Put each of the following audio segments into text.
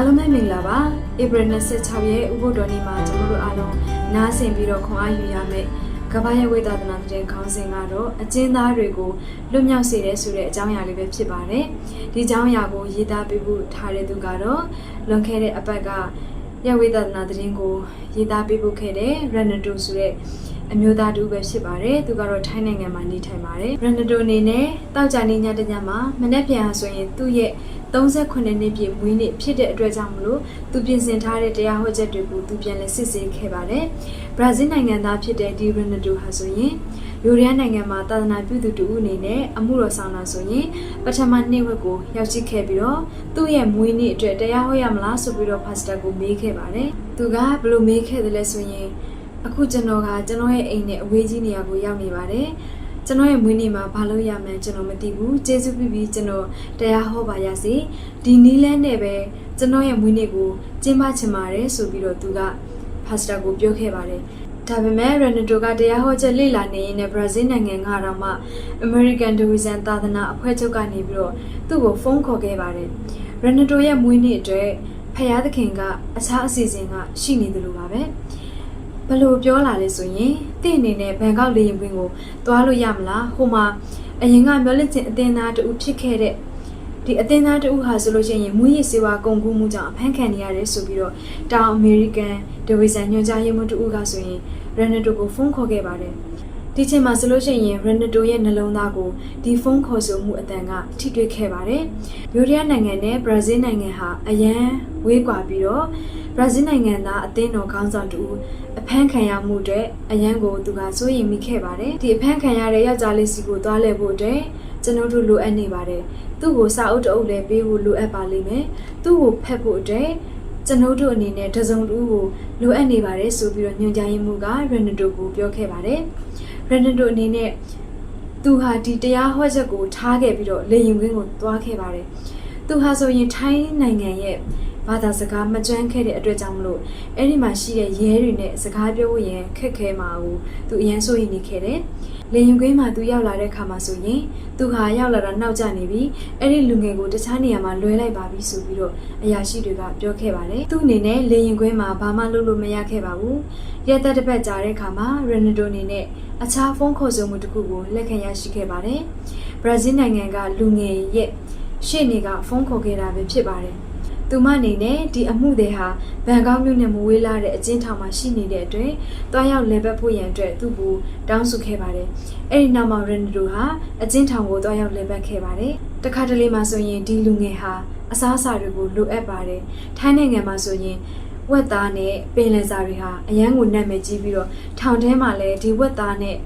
အားလုံးပဲမင်္ဂလာပါဧပြီ26ရက်ဥပုသ္တော်နေ့မှာကျွန်တော်တို့အားလုံးနားဆင်ပြီးတော့ခွန်အားယူရမယ့်ကမ္ဘာရဲ့ဝိသဒနာတဲ့ခေါင်းစဉ်ကတော့အကျဉ်းသားတွေကိုလွတ်မြောက်စေတဲ့ဆိုတဲ့အကြောင်းအရာလေးပဲဖြစ်ပါတယ်ဒီအကြောင်းအရာကိုရေးသားပေးဖို့ထားတဲ့သူကတော့လွန်ခဲ့တဲ့အပတ်ကရဝိသဒနာတဲ့ကိုရေးသားပေးဖို့ခဲ့တဲ့ Renato ဆိုတဲ့ အမျိုးသားတူပဲဖြစ်ပါတယ်သူကတော့ထိုင်းနိုင်ငံမှာနေထိုင်ပါတယ်ရန်နဒိုအနေနဲ့တောက်ကြနေညတညမှာမနေ့ပြန်ဟာဆိုရင်သူ့ရဲ့38နှစ်ပြည့်မွေးနေ့ဖြစ်တဲ့အတွက်ကြောင့်မလို့သူပြင်ဆင်ထားတဲ့တရားဟောချက်တွေကိုသူပြန်လည်စစ်ဆေးခဲ့ပါတယ်ဘရာဇီးနိုင်ငံသားဖြစ်တဲ့ဒီရန်နဒိုဟာဆိုရင်ယူရီးယားနိုင်ငံမှာသာသနာပြုသူတူအနေနဲ့အမှုတော်ဆောင်တာဆိုရင်ပထမနှစ်ဝက်ကိုရောက်ရှိခဲ့ပြီးတော့သူ့ရဲ့မွေးနေ့အတွက်တရားဟောရမလားဆိုပြီးတော့ဖာစတာကိုမေးခဲ့ပါတယ်သူကဘယ်လိုမေးခဲ့တယ်လဲဆိုရင် အခုကျွန်တော်ကကျွန်တော်ရဲ့အိမ်နဲ့အဝေးကြီးနေရာကိုရောက်နေပါတယ်ကျွန်တော်ရဲ့မွေးနေ့မှာဘာလို့ရမှန်းကျွန်တော်မသိဘူးကျေးဇူးပြုပြီးကျွန်တော်တရားဟောပါရစေဒီနီးလန်းနဲ့ပဲကျွန်တော်ရဲ့မွေးနေ့ကိုကျင်းပချင်ပါတယ်ဆိုပြီးတော့သူကဖာစတာကိုပြောခဲ့ပါတယ်ဒါပေမဲ့ရန်နတိုကတရားဟောချက်လေ့လာနေရင်လည်းဘရာဇီးနိုင်ငံကတော့မှ American Tourism သာသနာအဖွဲ့ချုပ်ကနေပြီးတော့သူ့ကိုဖုန်းခေါ်ခဲ့ပါတယ်ရန်နတိုရဲ့မွေးနေ့အတွက်ဖယားသခင်ကအခြားအစီအစဉ်ကရှိနေတယ်လို့ပါပဲ ဘယ်လိုပြောလာလဲဆိုရင်တင့်အနေနဲ့ဘန်ကောက်လေရင်ကွင်းကိုသွားလို့ရမလားဟိုမှာအရင်ကမျောလင့်ချင်းအတင်းသားတူဖြစ်ခဲ့တဲ့ဒီအတင်းသားတူဟာဆိုလို့ရှိရင်မူရည်စေဝါကုန်ကူးမှုကြောင့်အဖမ်းခံနေရတယ်ဆိုပြီးတော့တောင်အမေရိကန်ဒဝီဇန်ညွှန်ကြားရေးမှူးတူကဆိုရင်ရန်နတိုကိုဖုန်းခေါ်ခဲ့ပါတယ် ဒီချိန်မှာဆိုလို့ရှိရင်ရန်နတိုရဲ့နှလုံးသားကိုဒီဖုန်းခေါ်ဆိုမှုအတန်ကထိတွေ့ခဲ့ပါတယ်။ယူရီးယားနိုင်ငံနဲ့ဘရာဇီးနိုင်ငံဟာအရန်ဝေးကွာပြီးတော့ဘရာဇီးနိုင်ငံသားအသင်းတော်ခေါင်းဆောင်တူအဖမ်းခံရမှုအတွက်အရန်ကိုသူကစိုးရိမ်မိခဲ့ပါတယ်။ဒီအဖမ်းခံရတဲ့ယောက်ျားလေးစီကိုသွားလဲဖို့အတွက်ကျွန်တော်တို့လိုအပ်နေပါတယ်။သူ့ကိုစာအုပ်တအုပ်လည်းပေးဖို့လိုအပ်ပါလိမ့်မယ်။သူ့ကိုဖက်ဖို့အတွက်ကျွန်ုပ်တို့အနေနဲ့တစုံတူကိုလိုအပ်နေပါတယ်ဆိုပြီးတော့ညွှန်ကြားရေးမှူးကရန်နတိုကိုပြောခဲ့ပါတယ်။ ရန်နတိုအနေနဲ့သူဟာဒီတရားဟောချက်ကိုထားခဲ့ပြီးတော့လေရင်ကွင်းကိုသွားခဲ့ပါတယ်။သူဟာဆိုရင်ထိုင်းနိုင်ငံရဲ့ ဘာသာစကားမကျွမ်းခဲ့တဲ့အတွက်ကြောင့်မလို့အဲ့ဒီမှာရှိတဲ့ရဲတွေနဲ့စကားပြောဖို့ရန်ခက်ခဲမှာကိုသူအရင်စိုးရိမ်နေခဲ့တယ်။လေရင်ကွင်းမှာသူရောက်လာတဲ့ခါမှာဆိုရင်သူဟာရောက်လာတာနောက်ကျနေပြီ။အဲ့ဒီလူငယ်ကိုတခြားနေရာမှာလွှဲလိုက်ပါပြီဆိုပြီးတော့အရာရှိတွေကပြောခဲ့ပါတယ်။သူ့အနေနဲ့လေရင်ကွင်းမှာဘာမှလုပ်လို့မရခဲ့ပါဘူး။ရက်သက်တစ်ပတ်ကြာတဲ့ခါမှာရန်နဒိုအနေနဲ့အခြားဖုန်းခေါ်ဆိုမှုတစ်ခုကိုလက်ခံရရှိခဲ့ပါတယ်။ဘရာဇီးနိုင်ငံကလူငယ်ရဲ့ရှေ့နေကဖုန်းခေါ်ခဲ့တာပဲဖြစ်ပါတယ်။ သူမအနေနဲ့ဒီအမှုတွေဟာဘန်ကောက်မြို့နဲ့မဝေးလာတဲ့အကျဉ်းထောင်မှာရှိနေတဲ့အတွက်တွားရောက်လဲပတ်ဖို့ရန်အတွက်သူ့ကိုတောင်းဆိုခဲ့ပါတယ်။အဲဒီနောက်မှာရန်ဒိုဟာအကျဉ်းထောင်ကိုတွားရောက်လဲပတ်ခဲ့ပါတယ်။တခါတလေမှာဆိုရင်ဒီလူငယ်ဟာအစားအစာတွေကိုလိုအပ်ပါတယ်။ထိုင်းနိုင်ငံမှာဆိုရင်ဝက်သားနဲ့ပင်လယ်စာတွေဟာအရန်ကိုနာမည်ကြီးပြီးတော့ထောင်ထဲမှာလည်းဒီဝက်သားနဲ့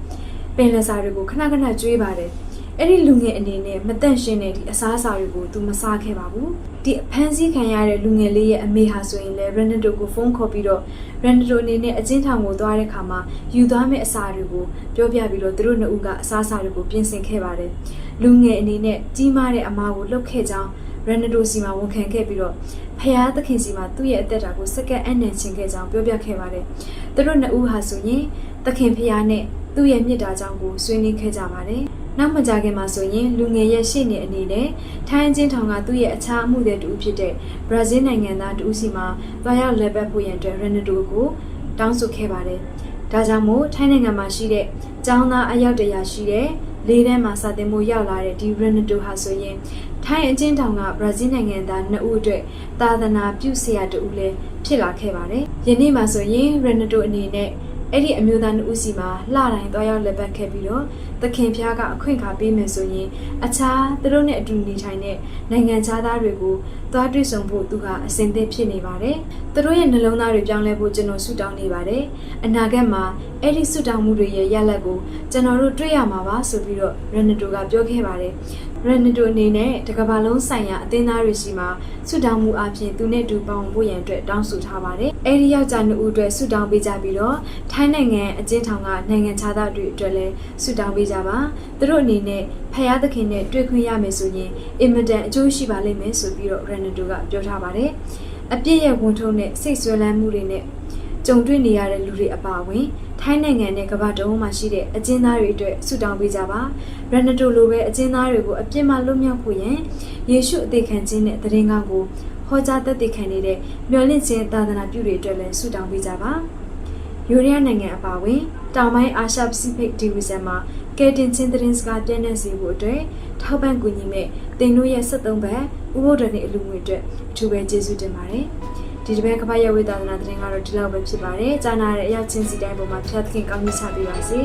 ပင်လယ်စာတွေကိုခဏခဏကျွေးပါတယ်။ အဲ့ဒီလူငယ်အနေနဲ့မတန့်ရှင်းတဲ့ဒီအစားအစာတွေကိုသူမစားခဲ့ပါဘူးဒီအဖမ်းဆီးခံရတဲ့လူငယ်လေးရဲ့အမေဟာဆိုရင်လည်းရန်နတိုကိုဖုန်းခေါ်ပြီးတော့ရန်နတိုအနေနဲ့အချင်းထောင်ကိုသွားတဲ့ခါမှာယူသွားမယ့်အစာတွေကိုပြောပြပြီးတော့သူတို့နှစ်ဦးကအစားအစာတွေကိုပြင်ဆင်ခဲ့ပါတယ်လူငယ်အနေနဲ့ကြီးမားတဲ့အမားကိုလှုပ်ခဲ့ကြောင်းရန်နတိုစီမှာဝန်ခံခဲ့ပြီးတော့ဖယားသခင်စီမှာသူ့ရဲ့အသက်တာကိုစက္ကန့်အနံ့ချင်ခဲ့ကြောင်းပြောပြခဲ့ပါတယ်သူတို့နှစ်ဦးဟာဆိုရင်သခင်ဖယားနဲ့သူ့ရဲ့မြစ်တာကြောင့်ကိုဆွေးနွေးခဲ့ကြပါတယ် နောက်မကြခင်မှာဆိုရင်လူငယ်ရဲ့ရှေ့နေအနေနဲ့ထိုင်းချင်းထောင်ကသူ့ရဲ့အခြားအမှုတွေတူဖြစ်တဲ့ဘရာဇီးနိုင်ငံသားတူစီမှာတွားရောက်လက်ပတ်ဖို့ရန်အတွက်ရန်နတိုကိုတောင်းဆိုခဲ့ပါတယ်။ဒါကြောင့်မို့ထိုင်းနိုင်ငံမှာရှိတဲ့ကျောင်းသားအယောက်တရာရှိတဲ့လေးတန်းမှာစာသင်ဖို့ရောက်လာတဲ့ဒီရန်နတိုဟာဆိုရင်ထိုင်းအချင်းထောင်ကဘရာဇီးနိုင်ငံသားနှစ်ဦးအတွက်သာသနာပြုဆရာတူဦးလည်းဖြစ်လာခဲ့ပါတယ်။ယနေ့မှာဆိုရင်ရန်နတိုအနေနဲ့ အဲ့ဒီအမျိုးသားနှစ်ဦးစီမှာလှတိုင်းတွားရောက်လက်ပတ်ခဲ့ပြီးတော့သခင်ဖျားကအခွင့်အခါပေးမယ်ဆိုရင်အခြားသူတို့နဲ့အတူနေထိုင်တဲ့နိုင်ငံခြားသားတွေကိုသွားတွေ့ဆုံဖို့သူကအစဉ်သင့်ဖြစ်နေပါတယ်။သူတို့ရဲ့နှလုံးသားတွေပြောင်းလဲဖို့ကျွန်တော်ဆုတောင်းနေပါတယ်။အနာဂတ်မှာအဲ့ဒီဆုတောင်းမှုတွေရဲ့ရလဒ်ကိုကျွန်တော်တို့တွေ့ရမှာပါဆိုပြီးတော့ရန်နတိုကပြောခဲ့ပါတယ်။ ရန်နတိုအနေနဲ့တကဘာလုံးဆိုင်ရာအသင်းသားတွေရှိမှဆုတောင်းမှုအပြင်သူနဲ့တူပေါင်းဖို့ရန်အတွက်တောင်းဆိုထားပါတယ်။အဲဒီယောက်ျားနှစ်ဦးအတွက်ဆုတောင်းပေးကြပြီးတော့ထိုင်းနိုင်ငံအကျဉ်းထောင်ကနိုင်ငံခြားသားတွေအတွက်လည်းဆုတောင်းပေးကြပါ။သူတို့အနေနဲ့ဖယားသခင်နဲ့တွေ့ခွင့်ရမယ်ဆိုရင်အင်မတန်အကျိုးရှိပါလိမ့်မယ်ဆိုပြီးတော့ရန်နတိုကပြောထားပါတယ်။အပြည့်ရဲ့ဝန်ထုံးနဲ့စိတ်ဆွဲလန်းမှုတွေနဲ့ ကြုံတွေ့နေရတဲ့လူတွေအပါအဝင်ထိုင်းနိုင်ငံနဲ့ကမ္ဘာတဝန်းမှာရှိတဲ့အကျဉ်းသားတွေအတွက်ဆုတောင်းပေးကြပါရန်နတိုလိုပဲအကျဉ်းသားတွေကိုအပြစ်မှလွတ်မြောက်ဖို့ရန်ယေရှုအသေးခံခြင်းနဲ့တရင်ကောင်းကိုဟောကြားသက်သေခံနေတဲ့မျော်လင့်ခြင်းသာသနာပြုတွေအတွက်လည်းဆုတောင်းပေးကြပါယူရီးယားနိုင်ငံအပါအဝင်တောင်ပိုင်းအာရှပစိဖိတ်ဒီဗီဇန်မှာကယ်တင်ချင်းသတင်းစကားပြန့်နှံ့စေဖို့အတွက်ထောက်ပံ့ကူညီမဲ့တင်တို့ရဲ့73ဘတ်ဥပုဒ်တော်နေ့အလူငွေအတွက်အထူးပဲကျေးဇူးတင်ပါတယ် ဒီတစ်ပတ်ကပ္ပရဲ့ဝိသာသနာသတင်းကတော့ဒီလောက်ပဲဖြစ်ပါတယ်ကြားနာတဲ့အရာချင်းစီတိုင်းပေါ်မှာဖျက်သခင်ကောင်းကြီးချပေးပါစေ